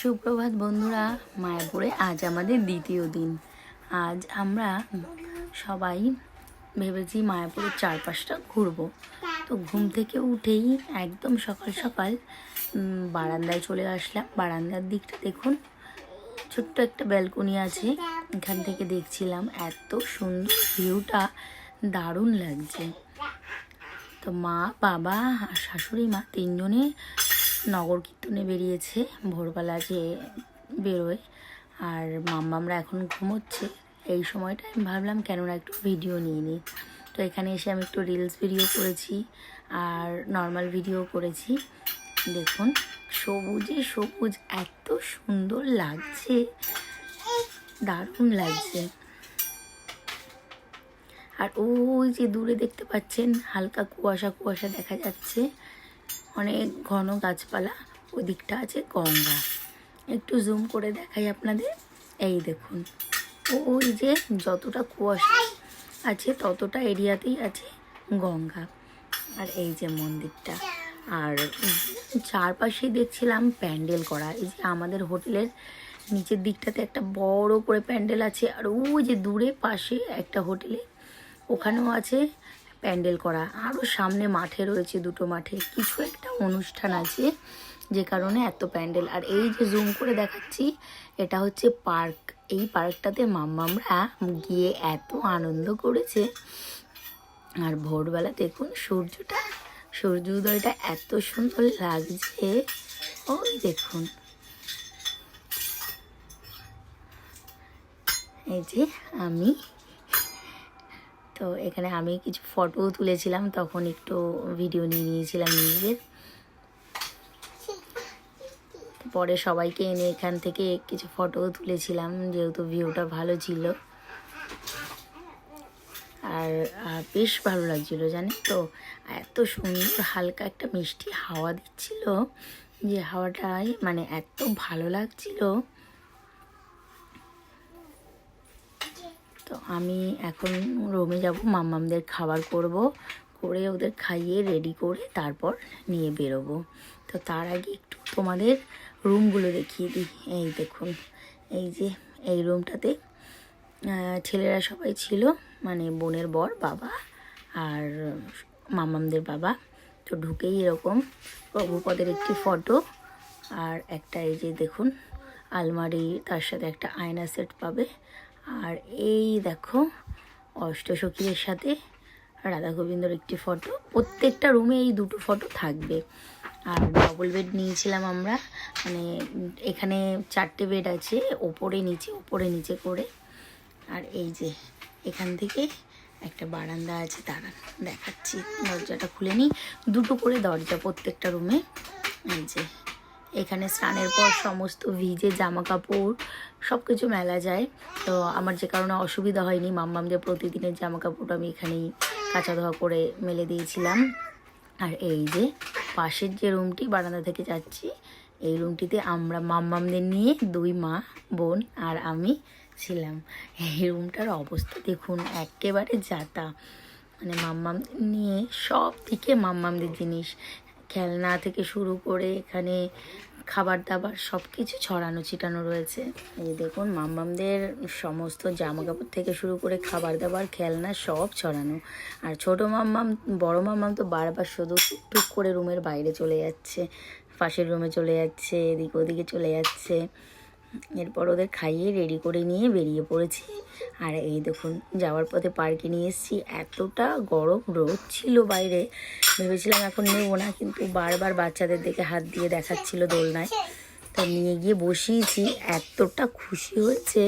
সুপ্রভাত বন্ধুরা, মায়াপুরে আজ আমাদের দ্বিতীয় দিন। আজ আমরা সবাই ভেবেছি মায়াপুরের চারপাশটা ঘুরবো। তো ঘুম থেকে উঠেই একদম সকাল সকাল বারান্দায় চলে আসলাম। বারান্দার দিকটা দেখুন, ছোট্ট একটা ব্যালকনি আছে। এখান থেকে দেখছিলাম এত সুন্দর ভিউটা, দারুণ লাগছে। তো মা, বাবা শাশুড়ি মা তিনজনে নগর কীর্তনে বেরিয়েছে, ভোরবেলা যে বেরোয়। আর মাম্মামরা এখন ঘুমোচ্ছে। এই সময়টা আমি ভাবলাম, কেননা একটু ভিডিও নিয়ে নিই। তো এখানে এসে আমি একটু রিলস ভিডিও করেছি আর নর্মাল ভিডিও করেছি। দেখুন, সবুজে সবুজ এত সুন্দর লাগছে। দারুণ লাগছে। আর ওই যে দূরে দেখতে পাচ্ছেন, হালকা কুয়াশা কুয়াশা দেখা যাচ্ছে। অনেক ঘন গাছপালা ওই দিকটা আছে গঙ্গা। একটু জুম করে দেখাই আপনাদের। এই দেখুন ওই যে যতটা কুয়াশা আছে, ততটা এরিয়াতেই আছে গঙ্গা। আর এই যে মন্দিরটা। আর চারপাশে দেখছিলাম প্যান্ডেল করা। এই যে আমাদের হোটেলের নিচের দিকটাতে একটা বড় করে প্যান্ডেল আছে, আর ওই যে দূরে পাশে একটা হোটেলে, ওখানেও আছে প্যান্ডেল করা। আরও সামনে মাঠে রয়েছে দুটো মাঠে। কিছু একটা অনুষ্ঠান আছে যে কারণে এত প্যান্ডেল। আর এই যে জুম করে দেখাচ্ছি, এটা হচ্ছে পার্ক। এই পার্কটাতে মাম্মামরা গিয়ে এত আনন্দ করেছে। আর ভোরবেলা দেখুন সূর্যটা, সূর্য উদয়টা এত সুন্দর লাগছে। ওই দেখুন। এই যে আমি তো এখানে আমি কিছু ফটোও তুলেছিলাম, তখন একটু ভিডিও নিয়ে নিয়েছিলাম নিজের পরে সবাইকে এনে এখান থেকে কিছু ফটোও তুলেছিলাম, যেহেতু ভিউটা ভালো ছিল। আর বেশ ভালো লাগছিল, জানেন তো? এত সুন্দর হালকা একটা মিষ্টি হাওয়া দিচ্ছিল, যে হাওয়াটাই মানে এত ভালো লাগছিল। তো আমি এখন রুমে যাব, মাম্মামদের খাবার করব, করে ওদের খাইয়ে রেডি করে তারপর নিয়ে বেরোবো। তো তার আগে একটু তোমাদের রুমগুলো দেখিয়ে দিই। এই দেখুন, এই যে এই রুমটাতে ছেলেরা সবাই ছিল মানে বোনের বর, বাবা আর মামামদের বাবা। তো ঢুকেই এরকম প্রভুপদের একটি ফটো আর একটা এই যে দেখুন, আলমারি, তার সাথে একটা আয়না সেট পাবে। আর এই দেখো, অষ্টসখীদের সাথে রাধা গোবিন্দর একটি ফটো। প্রত্যেকটা রুমে এই দুটো ফটো থাকবে। আর ডবল বেড নিয়েছিলাম আমরা। মানে এখানে চারটে বেড আছে, ওপরে নিচে ওপরে নিচে করে। আর এই যে, এখান থেকে একটা বারান্দা আছে, দাঁড়ান, দেখাচ্ছি। দরজাটা খুলে নিই। দুটো করে দরজা প্রত্যেকটা রুমে এই যে এখানে স্নানের পর সমস্ত ভিজে জামা কাপড় সব কিছু মেলা যায়। তো আমার যে কারণে অসুবিধা হয়নি, মাম্মামদের প্রতিদিনের জামা কাপড় আমি এখানেই কাঁচা ধোয়া করে মেলে দিয়েছিলাম। আর এই যে পাশের যে রুমটি, বারান্দা থেকে যাচ্ছি, এই রুমটিতে আমরা মাম্মামদের নিয়ে দুই মা, বোন আর আমি ছিলাম। এই রুমটার অবস্থা দেখুন, একেবারে যাতা। মানে মাম্মাম নিয়ে সব থেকে মাম্মামদের জিনিস। খেলনা থেকে শুরু করে এখানে খাবার দাবার সব কিছু ছড়ানো, ছিটানো রয়েছে। এই দেখুন, মাম্মামদের সমস্ত জামা কাপড় থেকে শুরু করে খাবার দাবার খেলনা সব ছড়ানো। আর ছোট মাম্মাম, বড় মাম্মাম তো বারবার শুধু টুক করে রুমের বাইরে চলে যাচ্ছে, পাশের রুমে চলে যাচ্ছে এদিক ওদিকে চলে যাচ্ছে। এরপর ওদের খাইয়ে রেডি করে নিয়ে বেরিয়ে পড়েছি। আর এই দেখুন, যাওয়ার পথে পার্কে নিয়ে এসেছি। এতটা গরম রোদ ছিল বাইরে। ভেবেছিলাম এখন নেব না, কিন্তু বারবার বাচ্চাদের দিকে হাত দিয়ে দেখাচ্ছিল দোলনায়। তো নিয়ে গিয়ে বসিয়েছি। এতটা খুশি হয়েছে।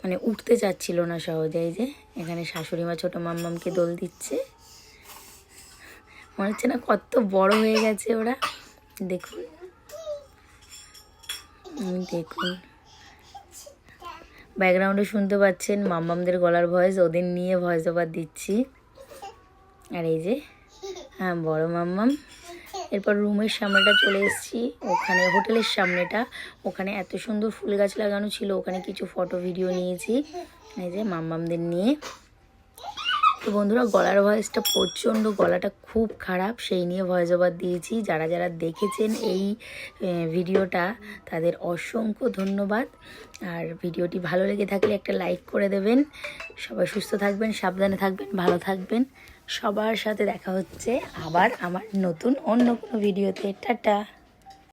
মানে উঠতে চাচ্ছিল না সহজে। এই যে, এখানে শাশুড়ি মা ছোটো মাম্মামকে দোল দিচ্ছে। মনে হচ্ছে না কত বড় হয়ে গেছে ওরা। দেখুন দেখুন। ব্যাকগ্রাউন্ডে শুনতে পাচ্ছেন মাম্মামদের গলার ভয়েস, ওদের নিয়ে ভয়েস ওভার দিচ্ছি। আর এই যে হ্যাঁ বড় মাম্মাম। এরপর রুমের সামনেটা চলে এসেছি, ওখানে হোটেলের সামনেটা। ওখানে এত সুন্দর ফুল গাছ লাগানো ছিল, ওখানে কিছু ফটো ভিডিও নিয়েছি। এই যে মাম্মামদের নিয়ে। তো বন্ধুরা গলার ভয়েসটা প্রচণ্ড, গলাটা খুব খারাপ, সেই নিয়ে ভয়েস ওভার দিয়েছি। যারা যারা দেখেছেন এই ভিডিওটা, তাদের অসংখ্য ধন্যবাদ। আর ভিডিওটি ভালো লেগে থাকলে একটা লাইক করে দেবেন। সবাই সুস্থ থাকবেন, সাবধানে থাকবেন, ভালো থাকবেন। সবার সাথে দেখা হচ্ছে আবার আমার নতুন অন্য কোনো ভিডিওতে। টাটা!